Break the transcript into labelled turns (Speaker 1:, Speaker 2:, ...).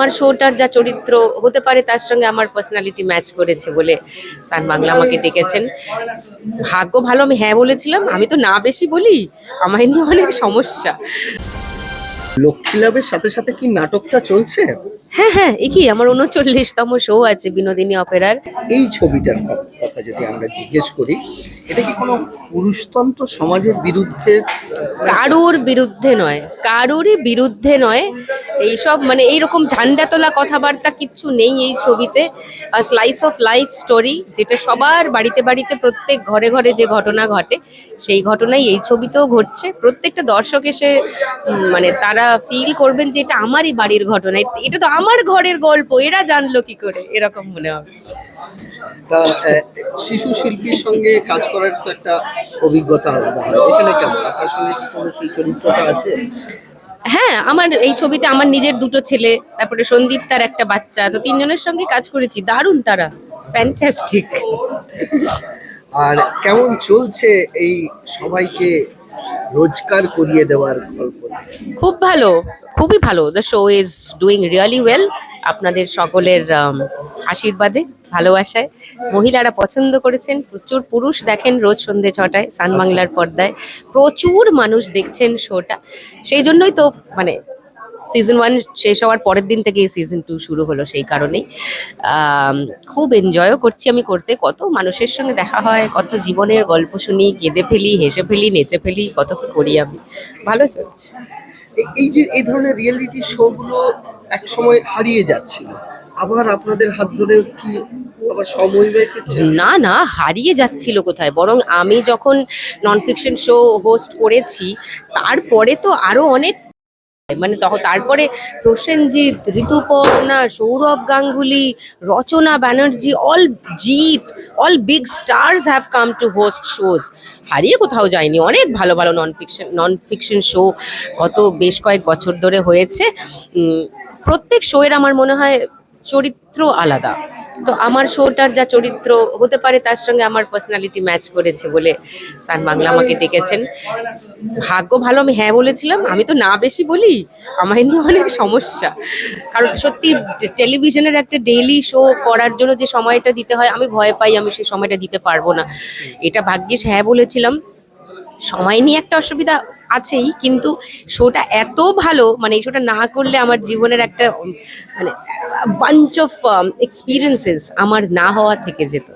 Speaker 1: আমার শোটার যা চরিত্র হতে পারে তার সঙ্গে আমার পার্সোনালিটি ম্যাচ করেছে বলে সান বাংলা আমাকে ডেকেছেন। ভাগ্য ভালো আমি হ্যাঁ বলেছিলাম আমি তো না বেশি বলি আমায় নিয়ে অনেক সমস্যা।
Speaker 2: লক্ষ্মীলাভের সাথে সাথে কি নাটকটা চলছে?
Speaker 1: হ্যাঁ হ্যাঁ এ কি আমার উনচল্লিশতম শো আছে বিনোদিনী অপেরার।
Speaker 2: এই ছবিটার কথা যদি আমরা জিজ্ঞেস করি এটা কি কোনো পুরুষতন্ত্র সমাজের বিরুদ্ধে আহ,
Speaker 1: কারোর বিরুদ্ধে নয়। কারোরই বিরুদ্ধে নয়। এইসব মানে এইরকম ঝান্ডা তোলা কথাবার্তা কিচ্ছু নেই এই ছবিতে। স্লাইস অফ লাইফ স্টোরি যেটা সবার বাড়িতে বাড়িতে প্রত্যেক ঘরে ঘরে যে ঘটনা ঘটে সেই ঘটনাই এই ছবিতেও ঘটছে। প্রত্যেকটা দর্শক এসে মানে তারা ফিল করবেন যে এটা আমারই বাড়ির ঘটনা। এটা- এটা তো আমার ঘরের গল্প এরা জানলো কি করে? এরকম মনে হবে।
Speaker 2: শিশু শিল্পীর সঙ্গে কাজ করার তো একটা অভিজ্ঞতা আলাদা হয়। এখানে কেমন? আপনার সঙ্গে কি কোনো সেই চরিত্রটা আছে?
Speaker 1: হ্যাঁ আমার এই ছবিতে আমার নিজের দুটো ছেলে তারপরে সন্দীপ তার একটা বাচ্চা। তো তিনজনের সঙ্গে কাজ করেছি। দারুণ তারা। ফ্যান্টাস্টিক
Speaker 2: আর কেমন চলছে এই সবাইকে রোজগার করিয়ে দেওয়ার গল্প?
Speaker 1: খুব ভালো। খুবই ভালো। The show is doing really well আপনাদের সকলের আশীর্বাদে। ভালোবাসায়। মহিলারা পছন্দ করেছেন প্রচুর পুরুষ দেখেন রোজ সন্ধে ছটায় সান বাংলার পর্দায়। প্রচুর মানুষ দেখছেন শোটা। সেই জন্যই তো মানে সিজন ওয়ান শেষ হওয়ার পরের দিন থেকে সিজন টু শুরু হলো সেই কারণেই। খুব এনজয়ও করছি আমি করতে। কত মানুষের সঙ্গে দেখা হয় কত জীবনের গল্প শুনি কেঁদে ফেলি হেসে ফেলি নেচে ফেলি কত কি করি আমি। ভালো চলছে।
Speaker 2: এই- এই যে এই ধরনের রিয়েলিটি শোগুলো এক সময় হারিয়ে যাচ্ছিল। আবার আপনাদের হাত ধরে কি
Speaker 1: না না, হারিয়ে যাচ্ছিল কোথায়? বরং আমি যখন নন ফিকশন শো হোস্ট করেছি, তারপরে তো আরও অনেক মানে তখন তারপরে Prosenjit, Rituparna, Sourav Ganguly, Rachana Banerjee all Jeet all big stars have come to host shows হারিয়ে কোথাও যায়নি। অনেক ভালো ভালো non fiction non fiction show গত বেশ কয়েক বছর ধরে হয়েছে। প্রত্যেক শোয়ের আমার মনে হয় চরিত্র আলাদা। তো আমার শোটার যা চরিত্র হতে পারে, তার সঙ্গে আমার পার্সোনালিটি ম্যাচ করেছে বলে সান বাংলা আমাকে ডেকেছেন। ভাগ্য ভালো, আমি হ্যাঁ বলেছিলাম। আমি তো না বেশি বলি, আমায় নিয়ে অনেক সমস্যা। কারণ সত্যি টেলিভিশনের একটা ডেইলি শো করার জন্য যে সময়টা দিতে হয়, আমি ভয় পাই, আমি সেই সময়টা দিতে পারব না। এটা ভাগ্যিস হ্যাঁ বলেছিলাম। সময় নিয়ে একটা অসুবিধা আছেই, কিন্তু শোটা এত ভালো মানে এই শোটা না করলে আমার জীবনের একটা মানে বাঞ্চ অফ এক্সপিরিয়েন্সেস আমার না হওয়া থেকে যেত।